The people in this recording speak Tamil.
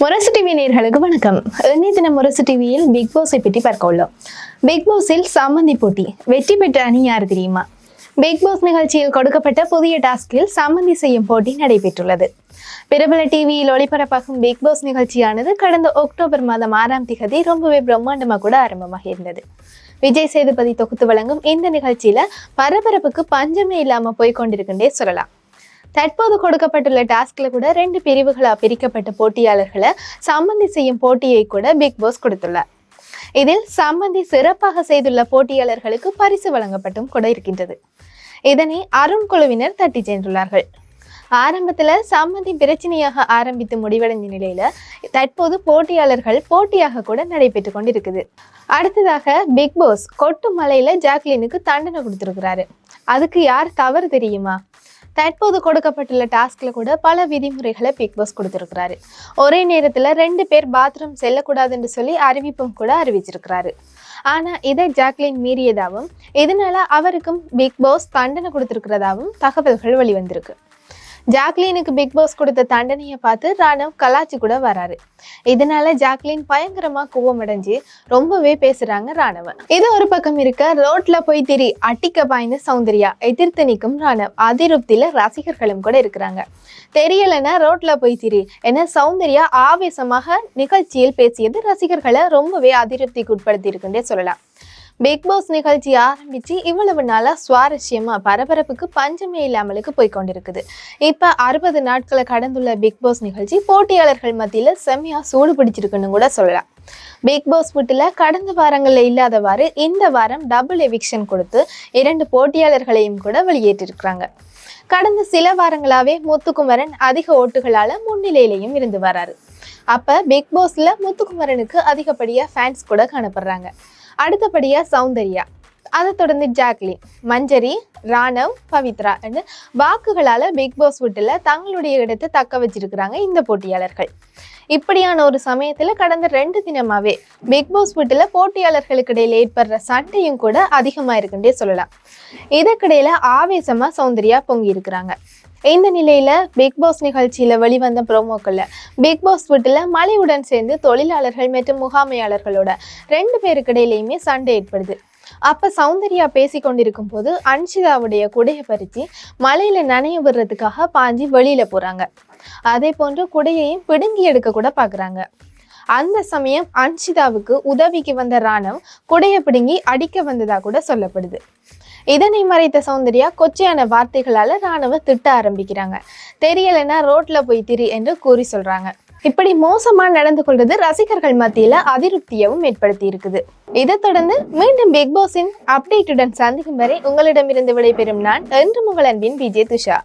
முரசு டிவி நேர்களுக்கு வணக்கம். இன்னைய தினம் முரசு டிவியில் பிக் பாஸை பற்றி பார்க்க உள்ளோம். பிக் பாஸில் சம்மந்தி போட்டி. வெற்றி பெற்ற அணி யார் தெரியுமா? பிக் பாஸ் நிகழ்ச்சியில் கொடுக்கப்பட்ட புதிய டாஸ்கில் சம்மந்தி செய்யும் போட்டி நடைபெற்றுள்ளது. பிரபல டிவியில் ஒளிபரப்பாகும் பிக் பாஸ் நிகழ்ச்சியானது கடந்த அக்டோபர் மாதம் ஆறாம் திகதி ரொம்பவே பிரம்மாண்டமாக கூட ஆரம்பமாக இருந்தது. விஜய் சேதுபதி தொகுத்து வழங்கும் இந்த நிகழ்ச்சியில பரபரப்புக்கு பஞ்சமே இல்லாம போய் கொண்டிருக்குன்றே சொல்லலாம். தற்போது கொடுக்கப்பட்டுள்ள டாஸ்க்ல கூட ரெண்டு பிரிவுகளாக பிரிக்கப்பட்ட போட்டியாளர்களை சம்மந்தி செய்யும் போட்டியை கூட பிக் பாஸ் கொடுத்துள்ளார். இதில் சம்மந்தி சிறப்பாக செய்துள்ள போட்டியாளர்களுக்கு பரிசு வழங்கப்பட்டும் கூட இருக்கின்றது. இதனை அருண் குழுவினர் தட்டி சென்றுள்ளார்கள். ஆரம்பத்தில் சம்மந்தி பிரச்சனையாக ஆரம்பித்து முடிவடைந்த நிலையில தற்போது போட்டியாளர்கள் போட்டியாக கூட நடைபெற்று கொண்டிருக்குது. அடுத்ததாக பிக் பாஸ் கொட்டு மலையில ஜாக்லினுக்கு தண்டனை கொடுத்துருக்கிறாரு. அதுக்கு யார் தவறு தெரியுமா? தற்போது கொடுக்கப்பட்டுள்ள டாஸ்கில் கூட பல விதிமுறைகளை பிக் பாஸ் கொடுத்துருக்கிறாரு. ஒரே நேரத்தில் ரெண்டு பேர் பாத்ரூம் செல்லக்கூடாதுன்னு சொல்லி அறிவிப்பும் கூட அறிவிச்சிருக்கிறாரு. ஆனால் இதை ஜாக்லின் மீறியதாகவும் இதனால அவருக்கும் பிக் பாஸ் தண்டனை கொடுத்துருக்கிறதாகவும் தகவல்கள் வெளிவந்திருக்கு. ஜாக்லினுக்கு பிக் பாஸ் கொடுத்த தண்டனையை பார்த்து ராணவ் கலாச்சி கூட வராரு. இதனால ஜாக்லின் பயங்கரமா கோவமடைஞ்சு ரொம்பவே பேசுறாங்க ராணவ இது ஒரு பக்கம் இருக்க ரோட்ல போய் திரி அட்டிக்க பாய்ந்த சௌந்தர்யா எதிர்த்து நிற்கும் ராணவ் அதிருப்தியில ரசிகர்களும் கூட இருக்கிறாங்க. தெரியலன்னா ரோட்ல போய் திரி. என சௌந்தர்யா ஆவேசமாக நிகழ்ச்சியில் பேசியது ரசிகர்களை ரொம்பவே அதிருப்திக்கு உட்படுத்தி இருக்குன்றே சொல்லலாம். பிக் பாஸ் நிகழ்ச்சி ஆரம்பித்து இவ்வளவு நாளாக சுவாரஸ்யமா பரபரப்புக்கு பஞ்சமே இல்லாமலுக்கு போய் கொண்டிருக்குது இப்போ அறுபது நாட்களை கடந்துள்ள பிக் பாஸ் நிகழ்ச்சி போட்டியாளர்கள் மத்தியில் செம்மையா சூடு பிடிச்சிருக்குன்னு கூட சொல்லலாம். பிக் பாஸ் வீட்டில் கடந்த வாரங்களில் இல்லாதவாறு இந்த வாரம் டபுள் எவிக்ஷன் கொடுத்து இரண்டு போட்டியாளர்களையும் கூட வெளியேற்றிருக்கிறாங்க. கடந்த சில வாரங்களாவே முத்துக்குமரன் அதிக ஓட்டுகளால முன்னிலையிலையும் இருந்து வராரு. அப்ப பிக் பாஸ்ல முத்துக்குமரனுக்கு அதிகப்படியா ஃபேன்ஸ் கூட காணப்படுறாங்க. அடுத்தபடியாக சௌந்தர்யா. அதை தொடர்ந்து ஜாக்லின் மஞ்சரி ராணவ் பவித்ரா என்று வாக்குகளால் பிக் பாஸ் வீட்டில் தங்களுடைய இடத்தை தக்க வச்சிருக்கிறாங்க இந்த போட்டியாளர்கள். இப்படியான ஒரு சமயத்தில் கடந்த ரெண்டு தினமாவே பிக் பாஸ் வீட்டில் போட்டியாளர்களுக்கு இடையில் ஏற்படுற சண்டையும் கூட அதிகமாக இருக்குன்றே சொல்லலாம். இதற்கிடையில் ஆவேசமாக சௌந்தர்யா பொங்கி இருக்கிறாங்க. இந்த நிலையில பிக் பாஸ் நிகழ்ச்சியில வெளிவந்த ப்ரோமோக்கள்ல பிக் பாஸ் வீட்டுல மழையுடன் சேர்ந்து தொழிலாளர்கள் மற்றும் முகாமையாளர்களோட ரெண்டு பேருக்கிடையிலையுமே சண்டை ஏற்படுது. அப்ப சௌந்தர்யா பேசி கொண்டிருக்கும் போது அன்ஷிதாவுடைய குடையை பறிச்சு மலையில நனைய விடுறதுக்காக பாஞ்சி வெளியில போறாங்க. அதே போன்று குடையையும் பிடுங்கி எடுக்க கூட பாக்குறாங்க. அந்த சமயம் அன்ஷிதாவுக்கு உதவிக்கு வந்த ராணவ் குடையை பிடுங்கி அடிக்க வந்ததா கூட சொல்லப்படுது. இதனை மறைத்த சௌந்தர்யா கொச்சையான வார்த்தைகளால ராணுவ திட்ட ஆரம்பிக்கிறாங்க. தெரியலைன்னா ரோட்ல போய் திரி என்று கூறி சொல்றாங்க. இப்படி மோசமா நடந்து கொள்வது ரசிகர்கள் மத்தியில அதிருப்தியவும் ஏற்படுத்தி இருக்குது. இதை தொடர்ந்து மீண்டும் பிக் பாஸின் அப்டேட்டுடன் சந்திக்கும் வரை உங்களிடமிருந்து விடைபெறும் நான் என்று உங்கள் அன்பின் விஜய் துஷா.